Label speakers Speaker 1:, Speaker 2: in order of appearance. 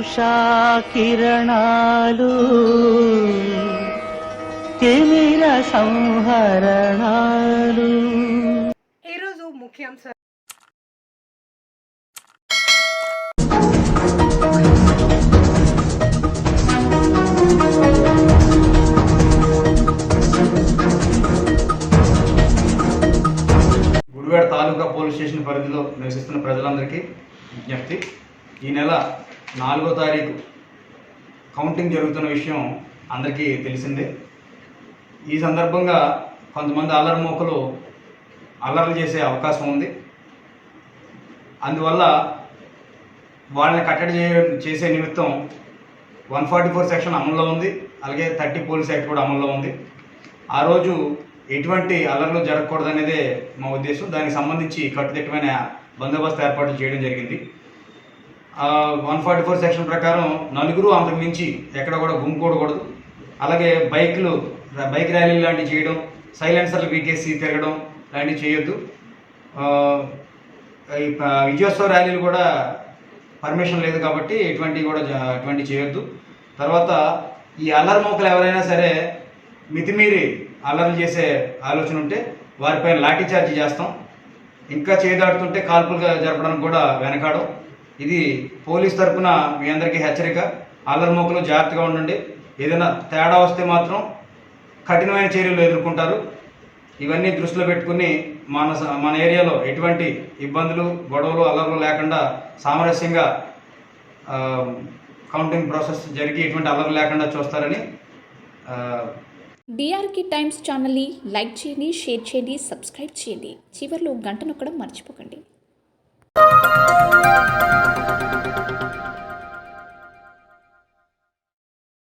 Speaker 1: ఉషా కిరణాలు తిమిర సంహరణాలు.
Speaker 2: ఈరోజు ముఖ్యాంశాలు
Speaker 3: గుడివాడ తాలూకా పోలీస్ స్టేషన్ పరిధిలో నివసిస్తున్న ప్రజలందరికీ విజ్ఞప్తి. ఈ నెల నాలుగో తారీఖు కౌంటింగ్ జరుగుతున్న విషయం అందరికీ తెలిసిందే. ఈ సందర్భంగా కొంతమంది అల్లరి మూకలు అల్లర్లు చేసే అవకాశం ఉంది. అందువల్ల వాళ్ళని కట్టడి చే చేసే నిమిత్తం వన్ ఫార్టీ ఫోర్ సెక్షన్ అమల్లో ఉంది. అలాగే థర్టీ పోలీస్ యాక్ట్ కూడా అమల్లో ఉంది. ఆ రోజు ఎటువంటి అల్లర్లు జరగకూడదనేదే మా ఉద్దేశం. దానికి సంబంధించి కట్టుదిట్టమైన బందోబస్తు ఏర్పాట్లు చేయడం జరిగింది. వన్ ఫార్టీ ఫోర్ సెక్షన్ ప్రకారం నలుగురు అంతకు మించి ఎక్కడ కూడా గుమ్ముకోడకూడదు అలాగే బైక్లు బైక్ ర్యాలీలు లాంటివి చేయడం సైలెన్సర్లు పీకేసి తిరగడం లాంటివి చేయొద్దు. విజయోత్సవ ర్యాలీలు కూడా పర్మిషన్ లేదు కాబట్టి ఎటువంటి కూడా జ- చేయొద్దు. తర్వాత ఈ అల్లరి మోకలు ఎవరైనా సరే మితిమీరి అల్లర్లు చేసే ఆలోచన ఉంటే వారిపైన లాఠీ చార్జీ చేస్తాం. ఇంకా చేదాడుతుంటే కాల్పులుగా జరపడానికి కూడా వెనకాడం. ఇది పోలీస్ తరపున మీ అందరికీ హెచ్చరిక. అల్లరిమోకలు జాగ్రత్తగా ఉండండి. ఏదైనా తేడా వస్తే మాత్రం కఠినమైన చర్యలు ఎదుర్కొంటారు. ఇవన్నీ దృష్టిలో పెట్టుకుని మన మన ఏరియాలో ఎటువంటి ఇబ్బందులు గొడవలు అల్లర్లు లేకుండా సామరస్యంగా కౌంటింగ్ ప్రాసెస్ జరిగి ఎటువంటి అల్లర్లు లేకుండా చూస్తారని డిఆర్కే
Speaker 4: డిఆర్కి టైమ్స్ ఛానల్ని లైక్ చేయండి షేర్ చేయండి సబ్స్క్రైబ్ చేయండి. చివర్లో గంట నొక్కడం మర్చిపోకండి.